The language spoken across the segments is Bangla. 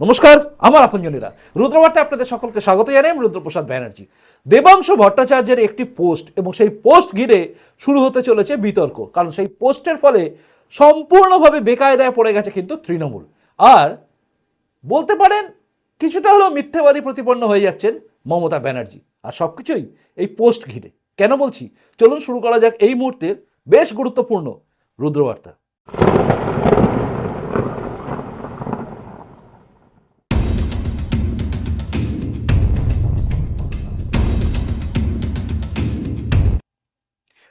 নমস্কার, আমার আপনজনীরা। রুদ্রবার্তায় আপনাদের সকলকে স্বাগত জানাই আমি রুদ্রপ্রসাদ ব্যানার্জি। দেবাংশ ভট্টাচার্যের একটি পোস্ট এবং সেই পোস্ট ঘিরে শুরু হতে চলেছে বিতর্ক, কারণ সেই পোস্টের ফলে সম্পূর্ণভাবে বেকায়দায় পড়ে গেছে কিন্তু তৃণমূল। আর বলতে পারেন, কিছুটা হলেও মিথ্যাবাদী প্রতিপন্ন হয়ে যাচ্ছেন মমতা ব্যানার্জি। আর সব কিছুই এই পোস্ট ঘিরে। কেন বলছি? চলুন শুরু করা যাক এই মুহূর্তের বেশ গুরুত্বপূর্ণ রুদ্রবার্তা।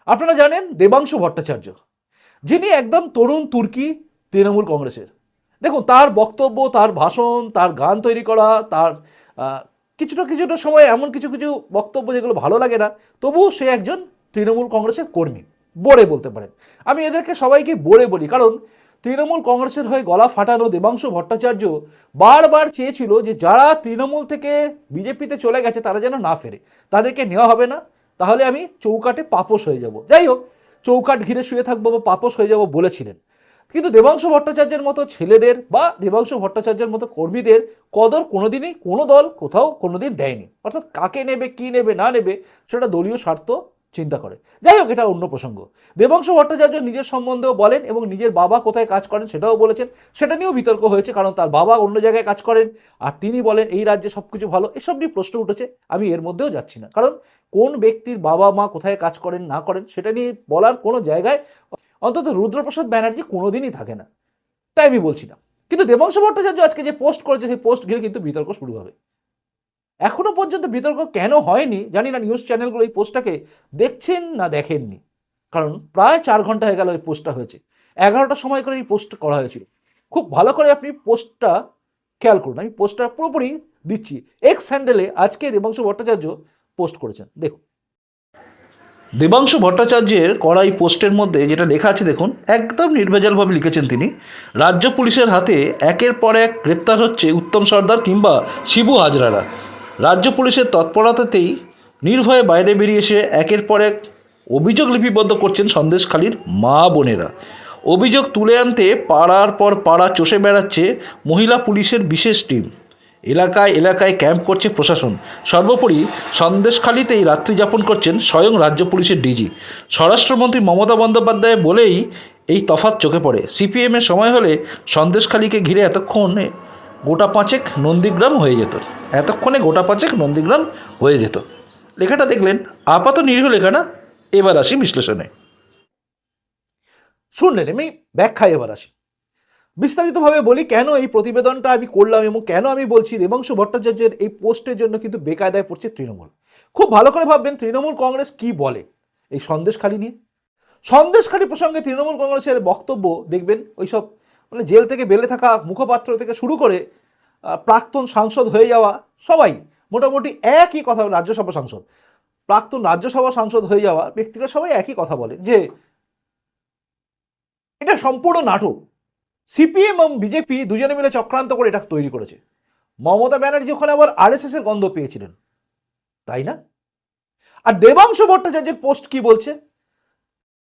আপনারা জানেন দেবাংশু ভট্টাচার্য, যিনি একদম তরুণ তুর্কি তৃণমূল কংগ্রেসের। দেখুন, তার বক্তব্য, তার ভাষণ, তার গান তৈরি করা, তার কিছুটা কিছুটা সময় এমন কিছু কিছু বক্তব্য যেগুলো ভালো লাগে না, তবুও সে একজন তৃণমূল কংগ্রেসের কর্মী বোরে বলতে পারেন। আমি এদেরকে সবাইকে বোরে বলি, কারণ তৃণমূল কংগ্রেসের হয়ে গলা ফাটানো দেবাংশু ভট্টাচার্য বারবার চেয়েছিল যে যারা তৃণমূল থেকে বিজেপিতে চলে গেছে, তারা যেন না ফেরে। তাদেরকে নেওয়া হবে না তাহলে আমি চৌকাটে পাপস হয়ে যাব। যাই হোক চৌকাট ঘিরে শুয়ে থাকব বা পাপোশ হয়ে যাব বলেছিলেন। কিন্তু দেবাংশ ভট্টাচার্যের মতো ছেলেদের বা দেবাংশ ভট্টাচার্যের মতো কর্মীদের কদর কোনোদিনই কোনো দল কোথাও কোনোদিন দেয়নি। অর্থাৎ কাকে নেবে, কি নেবে, না নেবে, সেটা দলীয় স্বার্থ চিন্তা করে। যাই হোক, এটা অন্য প্রসঙ্গ। দেবাংশ ভট্টাচার্য নিজের সম্বন্ধেও বলেন এবং নিজের বাবা কোথায় কাজ করেন সেটাও বলেছেন। সেটা নিয়েও বিতর্ক হয়েছে, কারণ তার বাবা অন্য জায়গায় কাজ করেন। আর তিনি বলেন, এই রাজ্যে সব কিছু ভালো। এসব নিয়ে প্রশ্ন উঠেছে। আমি এর মধ্যেও যাচ্ছি না। কারণ কোন ব্যক্তির বাবা মা কোথায় কাজ করেন, না করেন, সেটা নিয়ে বলার কোনো জায়গায় অন্তত রুদ্রপ্রসাদ ব্যানার্জি কোনোদিনই থাকে না। তাই আমি বলছি না। কিন্তু দেবাংশু ভট্টাচার্য আজকে যে পোস্ট করেছে, সেই পোস্ট ঘিরে কিন্তু বিতর্ক শুরু হবে। এখনও পর্যন্ত বিতর্ক কেন হয়নি, জানি না, নিউজ চ্যানেলগুলো এই পোস্টটাকে দেখছেন না দেখেননি। কারণ প্রায় চার ঘণ্টা হয়ে গেল এই পোস্টটা হয়েছে। এগারোটার সময় করে এই পোস্ট করা হয়েছিল। খুব ভালো করে আপনি পোস্টটা খেয়াল করুন। আমি পোস্টটা পুরোপুরি দিচ্ছি। এক্স হ্যান্ডেলে আজকে দেবাংশু ভট্টাচার্য পোস্ট করেছেন। দেখুন। দেবাংশু ভট্টাচার্যের করা এই পোস্টের মধ্যে যেটা লেখা আছে, দেখুন, একদম নির্ভেজালভাবে লিখেছেন তিনি, রাজ্য পুলিশের হাতে একের পর এক গ্রেপ্তার হচ্ছে উত্তম সর্দার কিংবা শিবু হাজরারা। রাজ্য পুলিশের তৎপরতাতেই নির্ভয়ে বাইরে বেরিয়ে এসে একের পর এক অভিযোগ লিপিবদ্ধ করছেন সন্দেশখালীর মা বোনেরা। অভিযোগ তুলে আনতে পাড়ার পর পাড়া চষে বেড়াচ্ছে মহিলা পুলিশের বিশেষ টিম। এলাকায় এলাকায় ক্যাম্প করছে প্রশাসন। সর্বোপরি সন্দেশখালিতেই রাত্রি যাপন করছেন স্বয়ং রাজ্য পুলিশের ডিজি। স্বরাষ্ট্রমন্ত্রী মমতা বন্দ্যোপাধ্যায় বলেই এই তফাৎ চোখে পড়ে। সিপিএমের সময় হলে সন্দেশখালিকে ঘিরে এতক্ষণে গোটা পাঁচেক নন্দীগ্রাম হয়ে যেত। এতক্ষণে গোটা পাঁচেক নন্দীগ্রাম হয়ে যেত। লেখাটা দেখলেন আপাত নিরীহ লেখা না? এবার আসি বিশ্লেষণে। শুনলেন আমি ব্যাখ্যায় এবার আসি। বিস্তারিতভাবে বলি কেন এই প্রতিবেদনটা আমি করলাম এবং কেন আমি বলছি, দেবাংশু ভট্টাচার্যের এই পোস্টের জন্য কিন্তু বেকায়দায় পড়ছে তৃণমূল। খুব ভালো করে ভাববেন, তৃণমূল কংগ্রেস কি বলে এই সন্দেশখালী নিয়ে? সন্দেশখালী প্রসঙ্গে তৃণমূল কংগ্রেসের বক্তব্য দেখবেন, ওইসব মানে জেল থেকে বেলে থাকা মুখপাত্র থেকে শুরু করে প্রাক্তন সাংসদ হয়ে যাওয়া সবাই মোটামুটি একই কথা রাজ্যসভা সাংসদ। প্রাক্তন রাজ্যসভা সাংসদ হয়ে যাওয়া ব্যক্তিরা সবাই একই কথা বলে যে এটা সম্পূর্ণ নাটক। সিপিএম এবং বিজেপি দুজনে মিলে চক্রান্ত করে এটা তৈরি করেছে। মমতা ব্যানার্জি ওখানে আবার আরএসএস এর গন্ধ পেয়েছিলেন। তাই না? আর দেবাংশ ভট্টাচার্যের পোস্ট কি বলছে?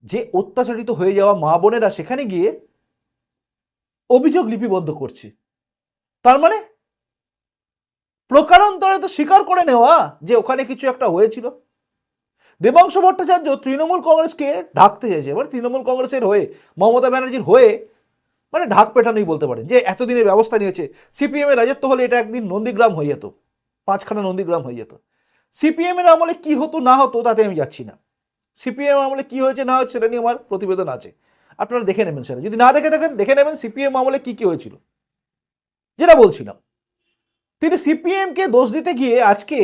যে অত্যাচারিত হয়ে যাওয়া মা বোনেরা সেখানে গিয়ে অভিযোগ লিপিবদ্ধ করছে। তার মানে প্রকারান্তরে তো স্বীকার করে নেওয়া যে ওখানে কিছু একটা হয়েছিল। দেবাংশ ভট্টাচার্য তৃণমূল কংগ্রেসকে ঢাকতে চাইছে। এবার তৃণমূল কংগ্রেসের হয়ে, মমতা ব্যানার্জির হয়ে মানে ঢাক পেটানোই বলতে পারেন, যে এতদিনের ব্যবস্থা নিয়েছে। সিপিএম এর রাজত্ব হলে এটা একদিন নন্দীগ্রাম হয়ে যেত, পাঁচখানা নন্দীগ্রাম হয়ে যেত। সিপিএম এর আমলে কি হতো, না হতো, তাতে আমি যাচ্ছি না। সিপিএম আমলে কি হয়েছে, না হয়েছে, সেটা নিয়ে আমার প্রতিবেদন আছে। আপনারা দেখে নেবেন সেটা। যদি না দেখে থাকেন, দেখে নেবেন সিপিএম আমলে কি কি হয়েছিল। যেটা বলছিলাম। তিনি সিপিএম কে দোষ দিতে গিয়ে আজকে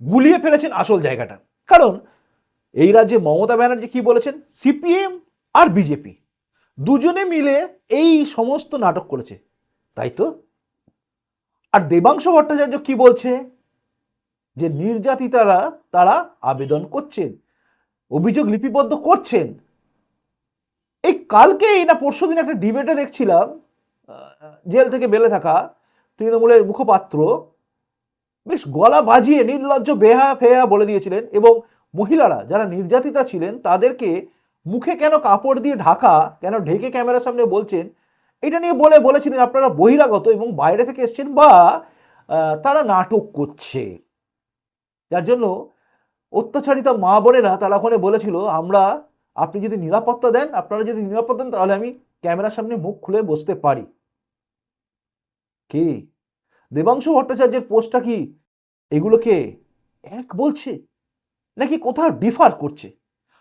গুলিয়ে ফেলেছেন আসল জায়গাটা। কারণ এই রাজ্যে মমতা ব্যানার্জি কি বলেছেন? সিপিএম আর বিজেপি। দুজনে মিলে এই সমস্ত নাটক করেছে, তাই তো? আর দেবাংশু ভট্টাচার্য কি বলছে? যে নির্যাতিতারা, তারা আবেদন করছেন, অভিযোগ লিপিবদ্ধ করছেন। এই কালকেই না পরশু দিন একটা ডিবেটে দেখছিলাম জেল থেকে বেলে থাকা তৃণমূলের মুখপাত্র বেশ গলা বাজিয়ে নির্লজ্জ বেহা ফেহা বলে দিয়েছিলেন এবং মহিলারা যারা নির্যাতিতা ছিলেন তাদেরকে মুখে কেন কাপড় দিয়ে ঢাকা, কেন ঢেকে ক্যামেরার সামনে বলছেন? এটা নিয়ে বলে বলেছিলেন আপনারা বহিরাগত এবং বাইরে থেকে এসছেন বা তারা নাটক করছে। যার জন্য অত্যাচারিত মা বোনেরা তারা ওখানে বলেছিল, আমরা, আপনি যদি নিরাপত্তা দেন, আপনারা যদি নিরাপত্তা দেন, তাহলে আমি ক্যামেরার সামনে মুখ খুলে বসতে পারি। কি? দেবাংশু ভট্টাচার্যের পোস্টটা কি এগুলোকে এক বলছে? নাকি কোথাও ডিফার করছে?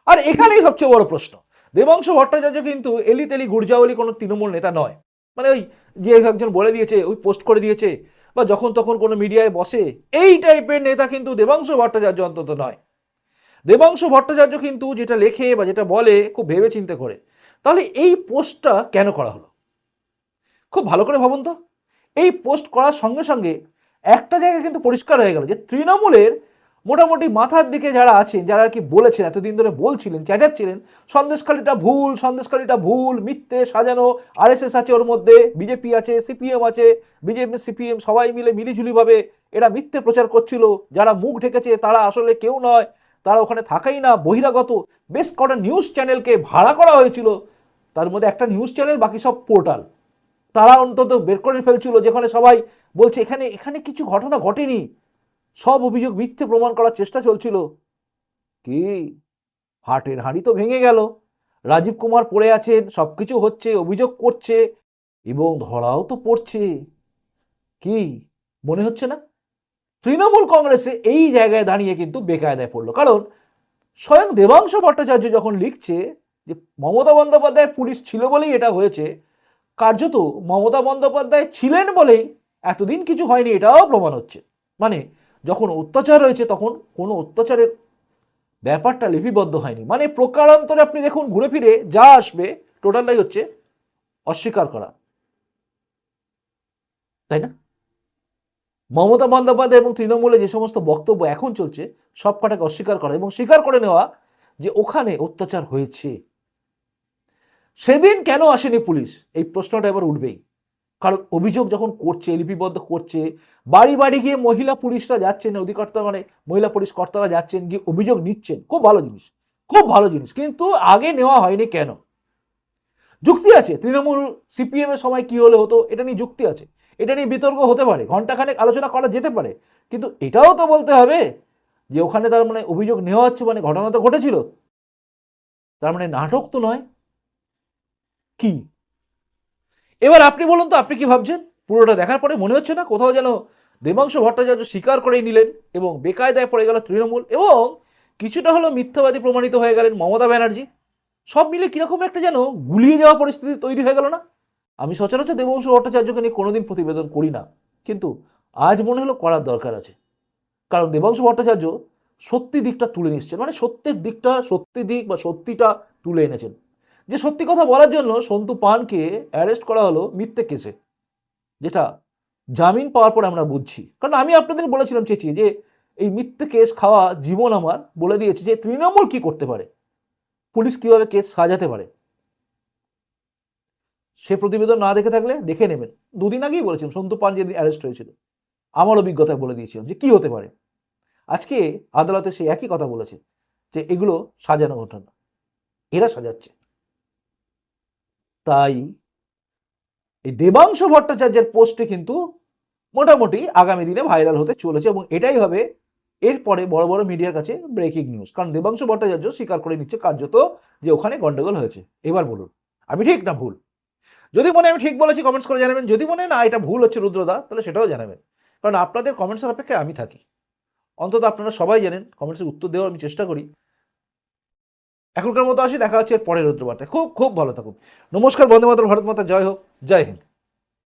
আর এখানেই সবচেয়ে বড় প্রশ্ন। দেবাংশু ভট্টাচার্য কিন্তু এলি তেলি গুর্জাওয়ালি কোনো তৃণমূল নেতা নয়। মানে ওই যে একজন বলে দিয়েছে, ওই পোস্ট করে দিয়েছে, বা যখন তখন কোনো মিডিয়ায় বসে, এই টাইপের নেতা কিন্তু দেবাংশু ভট্টাচার্য অন্তত নয়। দেবাংশু ভট্টাচার্য কিন্তু যেটা লেখে বা যেটা বলে, খুব ভেবে চিন্তে করে। তাহলে এই পোস্টটা কেন করা হলো? খুব ভালো করে ভাবুন তো। এই পোস্ট করার সঙ্গে সঙ্গে একটা জায়গা কিন্তু পরিষ্কার হয়ে গেল যে তৃণমূলের মোটামুটি মাথার দিকে যারা আছেন, যারা আর কি বলেছেন, এতদিন ধরে বলছিলেন, চেঁচাচ্ছিলেন, সন্দেশখালিটা ভুল সন্দেশখালিটা ভুল, মিথ্যে সাজানো, আরএসএস আছে ওর মধ্যে, বিজেপি আছে, সিপিএম আছে, বিজেপি, সিপিএম সবাই মিলে মিলিঝুলিভাবে এরা মিথ্যে প্রচার করছিল, যারা মুখ ঢেকেছে তারা আসলে কেউ নয়, তারা ওখানে থাকাই না, বহিরাগত। বেশ কটা নিউজ চ্যানেলকে ভাড়া করা হয়েছিল, তার মধ্যে একটা নিউজ চ্যানেল বাকি সব পোর্টাল তারা অন্তত বের করে ফেলছিল, যেখানে সবাই বলছে, এখানে এখানে কিছু ঘটনা ঘটেনি। সব অভিযোগ মিথ্যে প্রমাণ করার চেষ্টা চলছিল। কি? হাটের হাঁড়ি তো ভেঙে গেল। রাজীব কুমার পড়ে আছেন সব কিছু হচ্ছে, অভিযোগ করছে, এবং ধরাও তো পড়ছে। কি? মনে হচ্ছে না? তৃণমূল কংগ্রেসে এই জায়গায় দাঁড়িয়ে কিন্তু বেকায়দায় পড়ল। কারণ স্বয়ং দেবাংশ ভট্টাচার্য যখন লিখছে যে মমতা বন্দ্যোপাধ্যায় পুলিশ ছিল বলেই এটা হয়েছে, কার্যত মমতা বন্দ্যোপাধ্যায় ছিলেন বলেই এতদিন কিছু হয়নি, এটাও প্রমাণ হচ্ছে। মানে যখন অত্যাচার রয়েছে তখন কোনো অত্যাচারের ব্যাপারটা লিপিবদ্ধ হয়নি। মানে প্রকারান্তরে আপনি দেখুন ঘুরে ফিরে যা আসবে, টোটালটাই হচ্ছে অস্বীকার করা। তাই না? মমতা বন্দ্যোপাধ্যায় এবং তৃণমূলে যে সমস্ত বক্তব্য এখন চলছে, সব কটাকে অস্বীকার করা এবং স্বীকার করে নেওয়া যে ওখানে অত্যাচার হয়েছে। সেদিন কেন আসেনি পুলিশ? এই প্রশ্নটা এবার উঠবেই। কারণ অভিযোগ যখন করছে, লিপিবদ্ধ করছে, বাড়ি বাড়ি গিয়ে মহিলা পুলিশরা যাচ্ছেন, অধিকর্তা মানে মহিলা পুলিশ কর্তারা যাচ্ছেন, গিয়ে অভিযোগ নিচ্ছেন, খুব ভালো জিনিস, খুব ভালো জিনিস। কিন্তু আগে নেওয়া হয়নি কেন? যুক্তি আছে, তৃণমূল সিপিএম এর সময় কি হলে হতো, এটা নিয়ে যুক্তি আছে। এটা নিয়ে বিতর্ক হতে পারে ঘন্টাখানেক আলোচনা করা যেতে পারে, কিন্তু এটাও তো বলতে হবে যে ওখানে তার মানে অভিযোগ নেওয়া হচ্ছে মানে ঘটনা তো ঘটেছিল। তার মানে নাটক তো নয়। কি? এবার আপনি বলুন তো, আপনি কি ভাবছেন? পুরোটা দেখার পরে মনে হচ্ছে না কোথাও যেন দেবাংশ ভট্টাচার্য স্বীকার করেই নিলেন এবং বেকায়দায় পড়ে গেল তৃণমূল এবং কিছুটা হলো মিথ্যাবাদী প্রমাণিত হয়ে গেলেন মমতা ব্যানার্জি। সব মিলে কীরকম একটা যেন গুলিয়ে যাওয়া পরিস্থিতি তৈরি হয়ে গেল না? আমি সচরাচর দেবংশু ভট্টাচার্যকে নিয়ে কোনোদিন প্রতিবেদন করি না, কিন্তু আজ মনে হলো করার দরকার আছে। কারণ দেবাংশু ভট্টাচার্য সত্যি দিকটা তুলে নিচ্ছেন মানে সত্যের দিকটা সত্যি দিক বা সত্যিটা তুলে এনেছেন। যে সত্যি কথা বলার জন্য সন্তু পানকে অ্যারেস্ট করা হলো মিথ্যে কেসে, যেটা জামিন পাওয়ার পর আমরা বুঝছি। কারণ আমি আপনাদের বলেছিলাম, চেঁচিয়ে, যে এই মিথ্যে কেস খাওয়া জীবন আমার বলে দিয়েছে যে তৃণমূল কি করতে পারে, পুলিশ কীভাবে কেস সাজাতে পারে। সে প্রতিবেদন না দেখে থাকলে দেখে নেবেন। দুদিন আগেই বলেছিলাম, সন্তু পান যেদিন অ্যারেস্ট হয়েছিল, আমার অভিজ্ঞতায় বলে দিয়েছিলাম যে কি হতে পারে। আজকে আদালতে সে একই কথা বলেছে, যে এগুলো সাজানো ঘটনা, এরা সাজাচ্ছে। তাই এই দেবাংশ ভট্টাচার্যের পোস্টে কিন্তু মোটামুটি আগামী দিনে ভাইরাল হতে চলেছে এবং এটাই হবে এরপরে বড় বড় মিডিয়ার কাছে ব্রেকিং নিউজ কারণ দেবাংশ ভট্টাচার্য স্বীকার করে নিচ্ছে কার্যত যে ওখানে গন্ডগোল হয়েছে। এবার বলুন, আমি ঠিক না ভুল? যদি মনে আমি ঠিক বলেছি কমেন্টস করে জানাবেন। যদি মনে না, এটা ভুল হচ্ছে রুদ্রদা তাহলে সেটাও জানাবেন। কারণ আপনাদের কমেন্টসের অপেক্ষায় আমি থাকি। অন্তত আপনারা সবাই জানেন কমেন্টসের উত্তর দেওয়ার আমি চেষ্টা করি। এখনকার মতো আসি, দেখা হচ্ছে পরের রুদ্রবার্তায়। খুব খুব ভালো থাকুন। নমস্কার, বন্দে মাতর ভারত মাতা, জয় হোক, জয় হিন্দ।